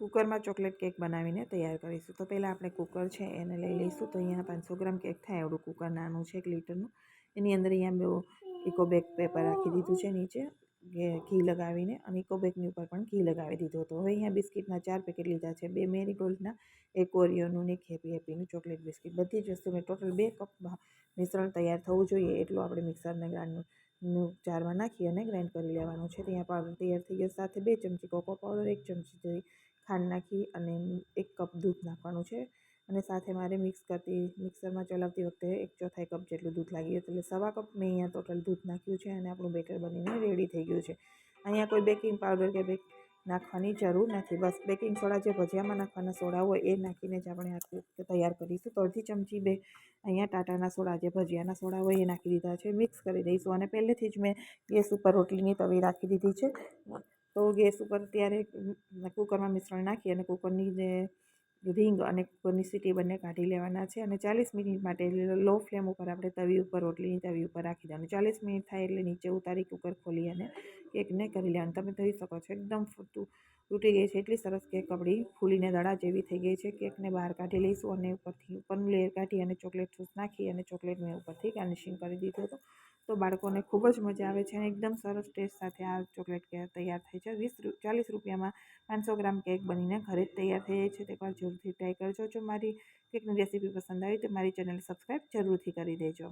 કુકરમાં chocolate cake બનાવીને તૈયાર કરીશું. તો પહેલાં આપણે કુકર છે એને લઈ લઈશું. તો અહીંયા પાંચસો ગ્રામ કેક થાય એવડું. કુકર નાનું છે એક લીટરનું. એની અંદર અહીંયા બહુ ઇકો બેક પેપર રાખી દીધું છે નીચે. ઘી લગાવીને અને ઇકો ઉપર પણ ઘી લગાવી દીધું હતું. હવે અહીંયા બિસ્કિટના ચાર પેકેટ લીધા છે. બે મેરીગોલ્ડના એક ઓરિયોનું ને એક હેપી હેપીનું ચોકલેટ બિસ્કિટ. બધી જ વસ્તુ મેં ટોટલ બે કપ મિશ્રણ તૈયાર થવું જોઈએ. એટલું આપણે મિક્સરને ગ્રાઇન્ડનું જારમાં નાખી અને ગ્રાઇન્ડ કરી લેવાનું છે. ત્યાં પાવડર તૈયાર થઈ ગયો. સાથે બે ચમચી કોકો પાવડર એક ચમચી જેવી ખાંડ નાખી અને એક કપ દૂધ નાખવાનું છે. અને સાથે મારે મિક્સ કરતી મિક્સરમાં ચલાવતી વખતે એક ચોથાઈ કપ જેટલું દૂધ લાગી એટલે સવા કપ મેં અહીંયા ટોટલ દૂધ નાખ્યું છે અને આપણું બેટર બનીને રેડી થઈ ગયું છે. અહીંયા કોઈ બેકિંગ પાવડર કે બેક નાખવાની જરૂર નથી. બસ બેકિંગ સોડા જે ભજીયામાં નાખવાના સોડા હોય એ નાખીને જ આપણે આ તૈયાર કરીશું. તો અડધી ચમચી બે અહીંયા ટાટાના સોડા, જે ભજીયાના સોડા હોય એ નાખી દીધા છે. મિક્સ કરી દઈશું અને પહેલેથી જ મેં ગેસ ઉપર રોટલીની તવી રાખી દીધી છે. તો ગેસ ઉપર ત્યારે કુકરમાં મિશ્રણ નાખી અને કુકરની જે રિંગ અને કુકરની સીટી બંને કાઢી લેવાના છે અને ચાલીસ મિનિટ માટે લો ફ્લેમ ઉપર આપણે તવી ઉપર રોટલીની તવી ઉપર રાખી દેવાનું. ચાલીસ મિનિટ થાય એટલે નીચે ઉતારી કુકર ખોલી અને કેકને કરી લેવાનું. તમે જોઈ શકો છો, એકદમ તૂટી ગઈ છે. એટલી સરસ કેક આપણી ફૂલીને દડા જેવી થઈ ગઈ છે. કેકને બહાર કાઢી લઈશું અને ઉપરથી ઉપરનું લેયર કાઢી અને ચોકલેટ સોસ નાખી અને ચોકલેટ મેં ઉપરથી ગાર્નિશિંગ કરી દીધું હતું. તો બાળકોને ખૂબ જ મજા આવે છે અને એકદમ સરસ ટેસ્ટ સાથે આ ચોકલેટ કેક તૈયાર થાય છે. વીસ ચાલીસ રૂપિયામાં પાંચસો ગ્રામ કેક બનીને ઘરે જ તૈયાર થઈ જાય છે. તો એકવાર જરૂરથી ટ્રાય કરજો. જો મારી કેકની રેસીપી પસંદ આવી તો મારી ચેનલ સબસ્ક્રાઈબ જરૂરથી કરી દેજો.